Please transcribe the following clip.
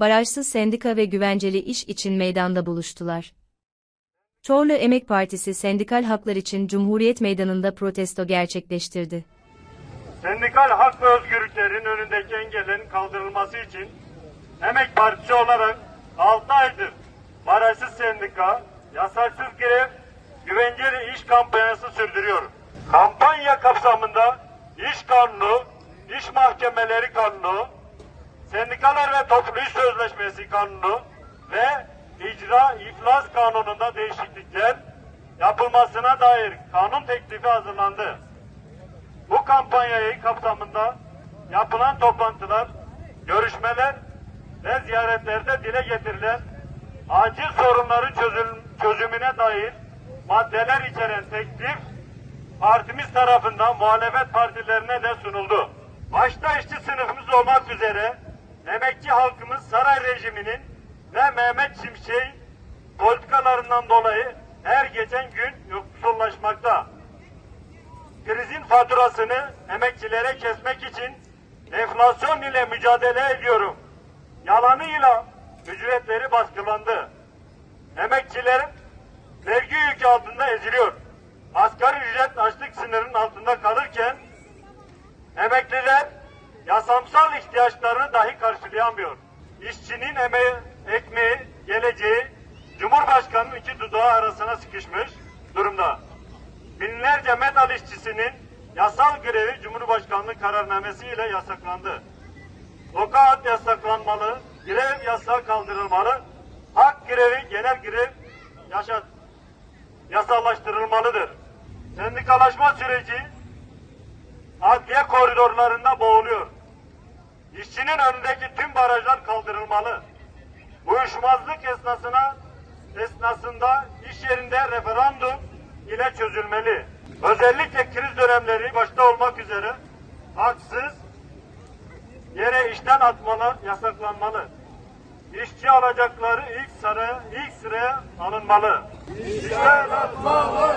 barajsız sendika ve güvenceli iş için meydanda buluştular. Çorlu Emek Partisi sendikal haklar için Cumhuriyet Meydanı'nda protesto gerçekleştirdi. Sendikal hak ve özgürlüklerin önündeki engellerin kaldırılması için Emek Partisi olarak 6 aydır barajsız sendika, yasaksız grev, güvenceli iş kampanyası sürdürüyor. Kampanya kapsamında iş kanunu, iş mahkemeleri kanunu, sendikalar ve toplu iş sözleşmesi kanunu ve icra iflas kanununda değişiklikler yapılmasına dair kanun teklifi hazırlandı. Bu kampanyayı kapsamında yapılan toplantılar, görüşmeler ve ziyaretlerde dile getirilen acil sorunların çözüm, çözümüne dair maddeler içeren teklif partimiz tarafından muhalefet partilerine de sunuldu. Başta işçi sınıfımız olmak üzere emekçi halkımız saray rejiminin ve Mehmet Şimşek'in politikalarından dolayı her geçen gün yoksullaşmakta krizin faturasını emekçilere kesmek için enflasyon ile mücadele ediyorum. Yalanıyla ücretleri baskılandı. Emekçilerin vergi yükü altında eziliyor. Asgari ücret açlık sınırının altında kalırken yasamsal ihtiyaçlarını dahi karşılayamıyor. İşçinin emeği, ekmeği, geleceği Cumhurbaşkanı'nın iki dudağı arasına sıkışmış durumda binlerce metal işçisinin yasal grevi Cumhurbaşkanlığı kararnamesiyle yasaklandı. Lokaat yasaklanmalı, grev yasağı kaldırılmalı, hak grevi, genel grev yaşat, yasallaştırılmalıdır. Sendikalaşma süreci adliye koridorlarında boğuluyor. İşçinin önündeki tüm barajlar kaldırılmalı. Uyuşmazlık esnasına esnasında iş yerinde referandum ile çözülmeli. Özellikle kriz dönemleri başta olmak üzere haksız yere işten atmalar yasaklanmalı. İşçi alacakları ilk sıraya, ilk sıraya alınmalı. İşten atmalar